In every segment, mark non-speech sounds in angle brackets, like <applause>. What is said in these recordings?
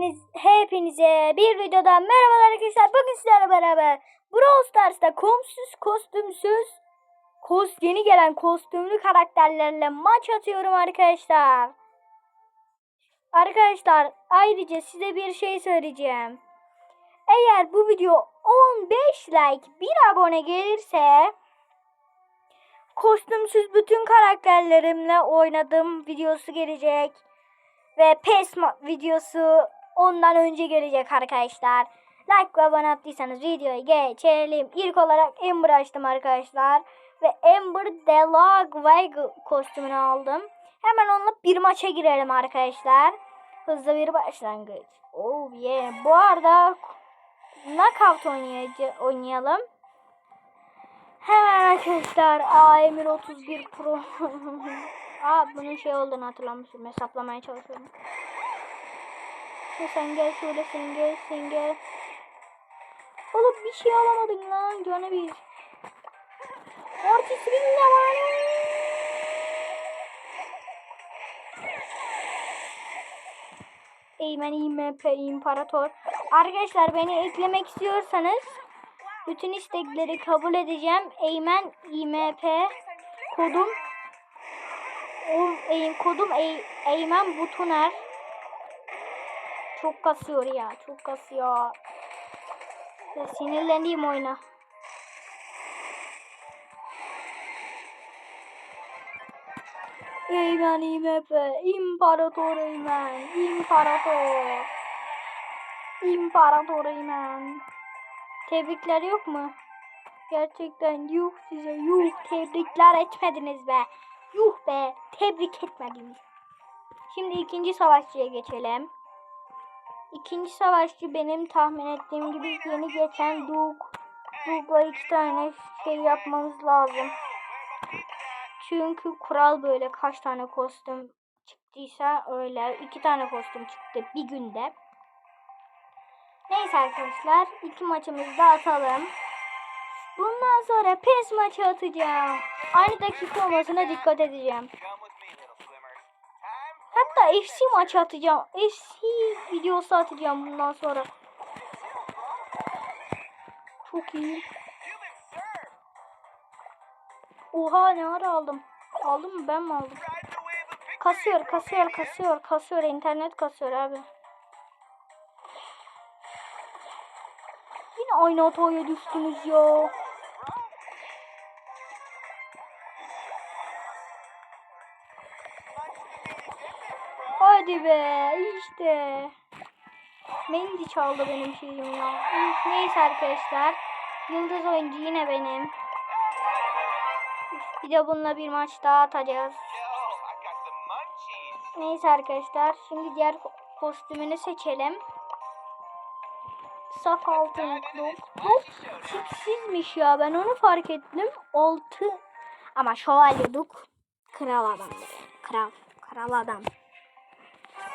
Hepiniz, hepinize bir videodan merhabalar arkadaşlar. Bugün sizlerle beraber Brawl Stars'ta komsuz kostümsüz kos yeni gelen kostümlü karakterlerle maç atıyorum arkadaşlar. Arkadaşlar ayrıca size bir şey söyleyeceğim. Eğer bu video 15 like 1 abone gelirse kostümsüz bütün karakterlerimle oynadığım videosu gelecek. Ve PES videosu ondan önce gelecek arkadaşlar. Like ve abone attıysanız videoyu geçelim. İlk olarak Ember açtım arkadaşlar. Ve Ember Delagwag kostümünü aldım. Hemen onunla bir maça girelim arkadaşlar. Hızlı bir başlangıç. Oh yeah. Bu arada knockout oynayalım. Hemen arkadaşlar AMR 31 Pro. <laughs> Aa bunun şey olduğunu hatırlamışım. Hesaplamaya çalışıyorum. Şu sen gel şöyle sen gel sen gel. Oğlum bir şey alamadın lan canı bir. Mortis bin ne var? Eymen IMP İmparator. Arkadaşlar beni eklemek istiyorsanız bütün istekleri kabul edeceğim. Eymen IMP kodum o kodum Eymen Butuner. Çok kasıyor ya. Çok kasıyor. Ya sinirlendiğim oyuna. Eymen IMP. İmparator Eymen. İmparator. İmparator Eymen. Tebrikler yok mu? Gerçekten yuh size yuh tebrikler etmediniz be. Yuh be tebrik etmediniz. Şimdi ikinci savaşçıya geçelim. İkinci savaşçı benim tahmin ettiğim gibi yeni geçen Duke. Duke'la iki tane şey yapmamız lazım. Çünkü kural böyle kaç tane kostüm çıktıysa öyle. iki tane kostüm çıktı bir günde. Neyse arkadaşlar iki maçımızı da atalım. Bundan sonra pes maçı atacağım. Aynı dakika olmasına dikkat edeceğim. Hatta FC maçı atacağım. FC videosu atacağım bundan sonra. Çok iyi. Oha ne ara aldım. Aldım mı ben mi aldım? Kasıyor kasıyor kasıyor kasıyor internet kasıyor abi. Yine aynı hataya düştünüz ya. Hadi be işte. Mendy çaldı benim şeyim ya. Neyse arkadaşlar. Yıldız oyuncu yine benim. Bir de bununla bir maç daha atacağız. Neyse arkadaşlar. Şimdi diğer ko- kostümünü seçelim. Saf altın dok. Dok tipsizmiş ya. Ben onu fark ettim. Altı. Ama şövalye dok. Kral adam. Kral. Kral adam.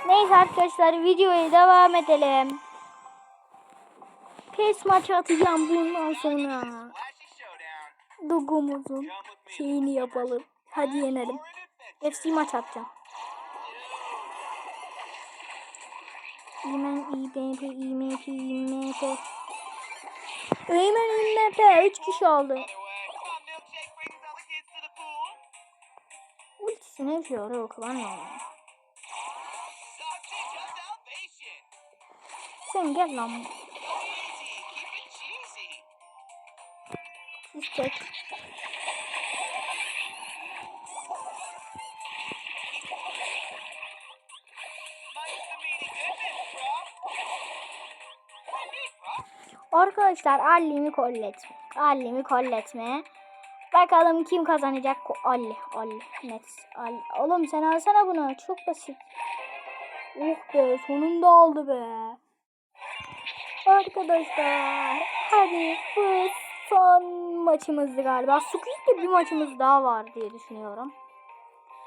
Neyse arkadaşlar videoya devam edelim. Pes maçı atacağım bundan sonra. Dogumuzun şeyini yapalım. Hadi yenelim. FC maç atacağım. İmen İBP İMP İMP Eymen İMP 3 kişi oldu. Ultisi ne işe yarıyor kullanmıyor. Sen gel lan. Siz çek. Arkadaşlar Ali'mi kolletme. Ali'mi kolletme. Bakalım kim kazanacak? Ali, Ali, net. Ali. Oğlum sen alsana bunu. Çok basit. Oh be sonunda aldı be. Arkadaşlar hadi bu son maçımızdı galiba. Squid'de bir maçımız daha var diye düşünüyorum.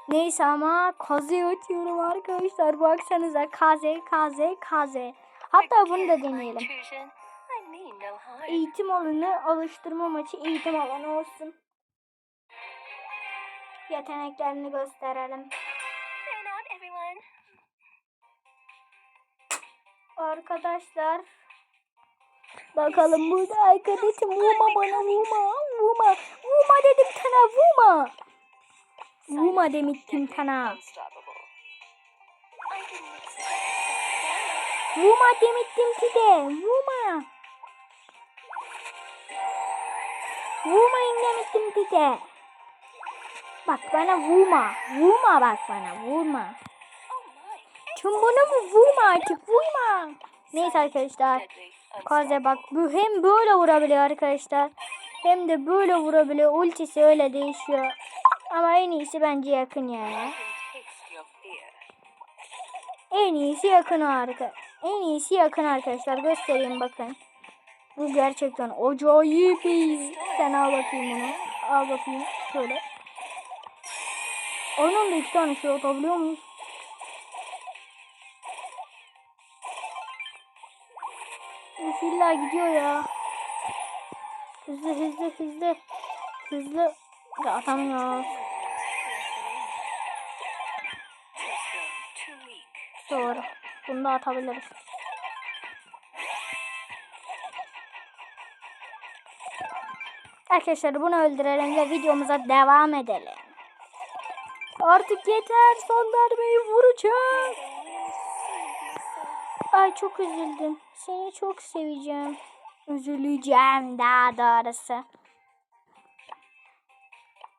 Neyse ama kaze atıyorum arkadaşlar. Baksanıza kaze kaze kaze. Hatta bunu da deneyelim. Eğitim alanı alıştırma maçı eğitim alanı olsun. Yeteneklerini gösterelim. Arkadaşlar. Bakalım burada arkadaşım vurma bana vurma. Vurma. Vurma dedim sana vurma. Vurma demiştim sana. Vurma demiştim size. Vurma. Vurmayın demiştim size. Bak bana vurma. Vurma bak bana vurma. Tüm bunu mu vurma artık vurma. Neyse arkadaşlar. Kaze bak bu hem böyle vurabiliyor arkadaşlar. Hem de böyle vurabiliyor. Ultisi öyle değişiyor. Ama en iyisi bence yakın yani. En iyisi yakın arka. En iyisi yakın arkadaşlar. Göstereyim bakın. Bu gerçekten acayip iyi. Sen al bakayım bunu. Al bakayım. Şöyle. Onun da iki tane şey atabiliyor muyuz? Üf, gidiyor ya. Hızlı hızlı hızlı. Hızlı. Slow. Too weak. Doğru. Bunu da atabiliriz. Arkadaşlar bunu öldürelim ve videomuza devam edelim. Artık yeter. Son darbeyi vuracağım. Ay çok üzüldüm. Seni çok seveceğim. Üzüleceğim daha doğrusu.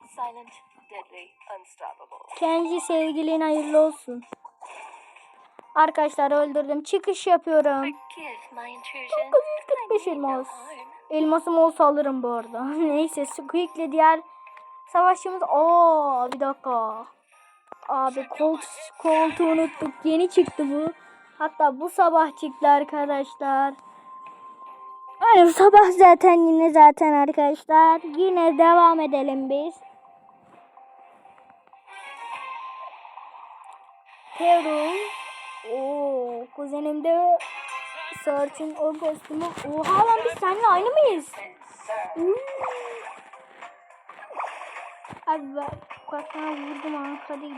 Silent. Deadly. Unstoppable. Kendi sevgilin hayırlı olsun. Arkadaşlar öldürdüm. Çıkış yapıyorum. Forgive my intrusion. 945 I mean no elmas. Elmasım olsa alırım bu arada. <laughs> Neyse Squeak'le diğer savaşçımız. Oo bir dakika. Abi kolt, koltuğu unuttuk. Yeni çıktı bu. Hatta bu sabah çıktı arkadaşlar. Yani bu sabah zaten yine zaten arkadaşlar. Yine devam edelim biz. Peru. Oo, kuzenimde Search'ın o kostümü. Oha lan biz seninle aynı mıyız? Abi bak sana vurdum ha. Hadi.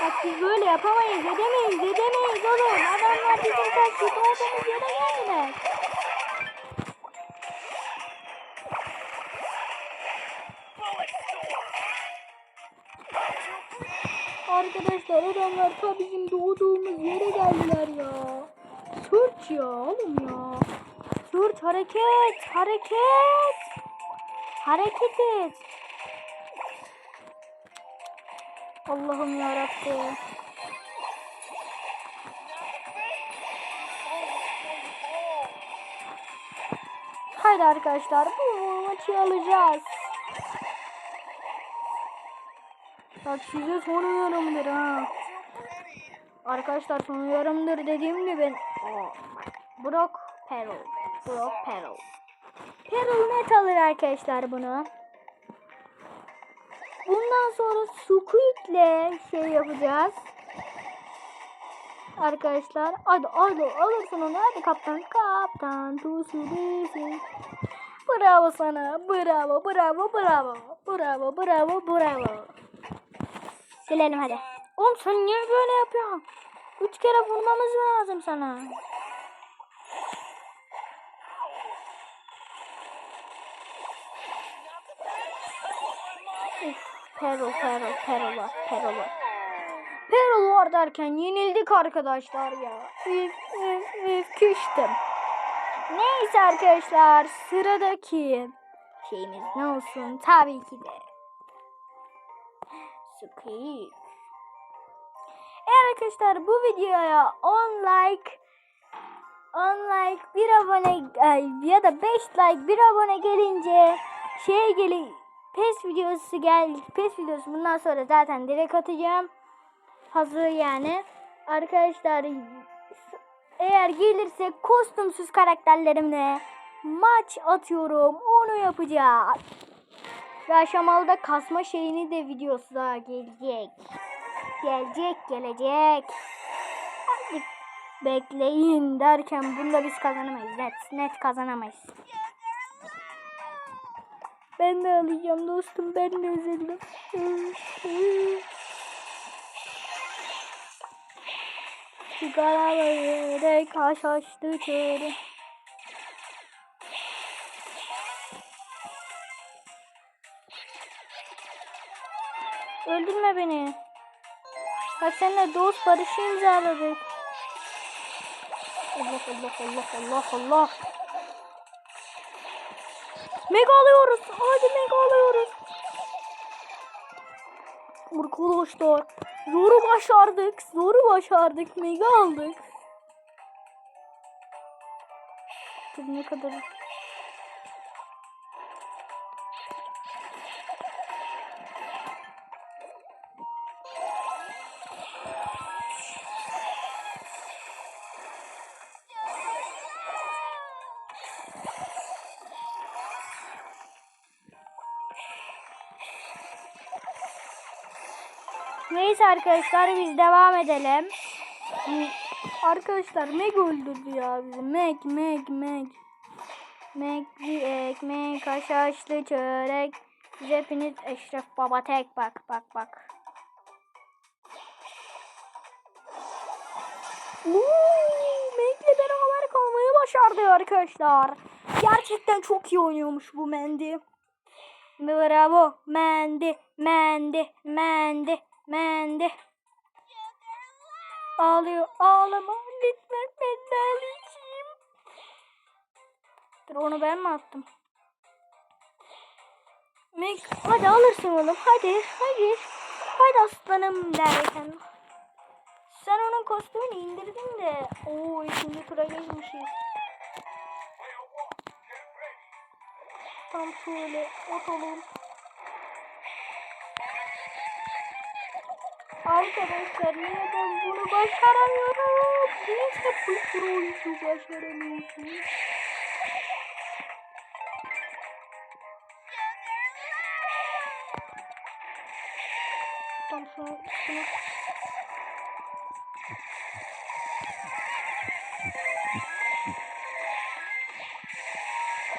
Bak biz böyle yapamayız. Edemeyiz. Edemeyiz oğlum. Adamlar bizim taktik olduğumuz yere geldiler. Arkadaşlar adamlar ta bizim doğduğumuz yere geldiler ya. Search ya oğlum ya. Search hareket hareket. Hareket et. Allah'ım yarabbim. Haydi arkadaşlar bu maçı alacağız. Bak size son uyarımdır ha. Arkadaşlar son uyarımdır dediğim gibi Aa, Brock Peril. Brock Peril. Peril net alır arkadaşlar bunu. Bundan sonra Squeak'le şey yapacağız. Arkadaşlar hadi hadi alırsın onu hadi kaptan kaptan Tsudeshi. Bravo sana bravo bravo bravo bravo bravo bravo. Silelim hadi. Oğlum sen niye böyle yapıyorsun? Üç kere vurmamız lazım sana. Uf, Peril, Peril, Peril var, Peril var. Derken yenildik arkadaşlar ya. Üf, üf, üf, küstüm. Neyse arkadaşlar sıradaki şeyimiz ne olsun? Tabii ki de. Squeak. Eğer arkadaşlar bu videoya 10 like 10 like 1 abone ya da 5 like 1 abone gelince şey gelin pes videosu gel pes videosu bundan sonra zaten direkt atacağım. Hazır yani. Arkadaşlar eğer gelirse kostümsüz karakterlerimle maç atıyorum. Onu yapacağız. Ve aşamalıda kasma şeyini de videosu daha gelecek. Gelecek gelecek. Hadi bekleyin derken bunda biz kazanamayız. Net, net kazanamayız. Ben de alacağım dostum. Ben de üzüldüm. Sigaraları renk haşhaşlı çörek. Öldürme beni. Bak seninle dost barışı imzaladık. Allah Allah Allah Allah Allah. Mega alıyoruz. Hadi mega alıyoruz. Arkadaşlar zoru başardık. Zoru başardık. Mega aldık. Dur ne kadar Neyse arkadaşlar biz devam edelim. Arkadaşlar Meg öldürdü ya bizi. Meg, Meg, Meg. Meg ekmek, haşhaşlı çörek. Biz hepiniz Eşref Baba tek bak bak bak. Meg'le beraber kalmayı başardı arkadaşlar. Gerçekten çok iyi oynuyormuş bu Mendi. Bravo. Mendi, Mendi, Mendi, Mendi. Ağlıyor. Ağlama. Lütfen ben de ağlayacağım. Dur onu ben mi attım? Meg hadi alırsın oğlum. Hadi. Hadi. Hadi aslanım derken. Sen onun kostümünü indirdin de. Oo ikinci tura geçmişiz. Tam şöyle atalım. Arkadaşlar niye ben bunu başaramıyorum? Niye hep bu pro oyuncu başaramıyorsun? Tam şunu, şunu.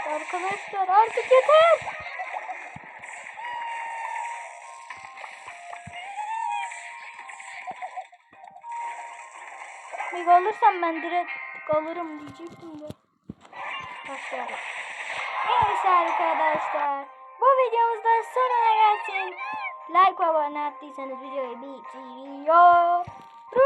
Arkadaşlar artık yeter. Mega alırsam ben direkt alırım diyecektim de. Başlayalım. Neyse arkadaşlar. Bu videomuzda sonuna gelsin. Like ve abone attıysanız videoyu video.